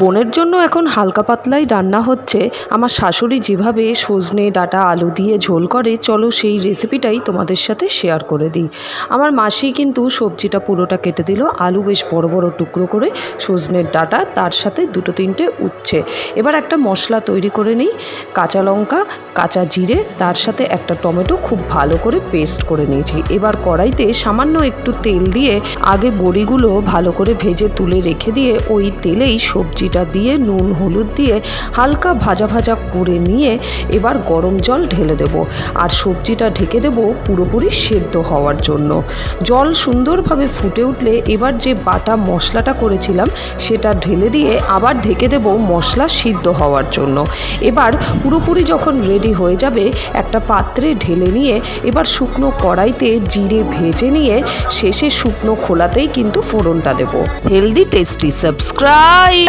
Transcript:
বোনের জন্য এখন হালকা পাতলাই রান্না হচ্ছে। আমার শাশুড়ি যেভাবে সজনে ডাঁটা আলু দিয়ে ঝোল করে, চলো সেই রেসিপিটাই তোমাদের সাথে শেয়ার করে দিই। আমার মাসি কিন্তু সবজিটা পুরোটা কেটে দিল, আলু বেশ বড় বড় টুকরো করে সজনের ডাঁটা, তার সাথে দুটো তিনটে উচ্ছে। এবার একটা মশলা তৈরি করে নিই, কাঁচা লঙ্কা, কাঁচা জিরে, তার সাথে একটা টমেটো খুব ভালো করে পেস্ট করে নিয়েছি। এবার কড়াইতে সামান্য একটু তেল দিয়ে আগে বড়িগুলো ভালো করে ভেজে তুলে রেখে দিয়ে ওই তেলেই সবজিটা দিয়ে নুন, হলুদ দিয়ে হালকা ভাজা ভাজা করে নিয়ে এবার গরম জল ঢেলে দেব। আর সবজিটা ঢেকে দেব পুরোপুরি সেদ্ধ হওয়ার জন্য। জল সুন্দরভাবে ফুটে উঠলে এবার যে বাটা মশলাটা করেছিলাম, সেটা ঢেলে দিয়ে আবার ঢেকে দেব মশলা সিদ্ধ হওয়ার জন্য। এবার পুরোপুরি যখন রেডি হয়ে যাবে, একটা পাত্রে ঢেলে নিয়ে এবার শুকনো কড়াইতে জিরে ভেজে নিয়ে শেষে শুকনো খোলাতেই কিন্তু ফোড়নটা দেবো। Healthy tasty subscribe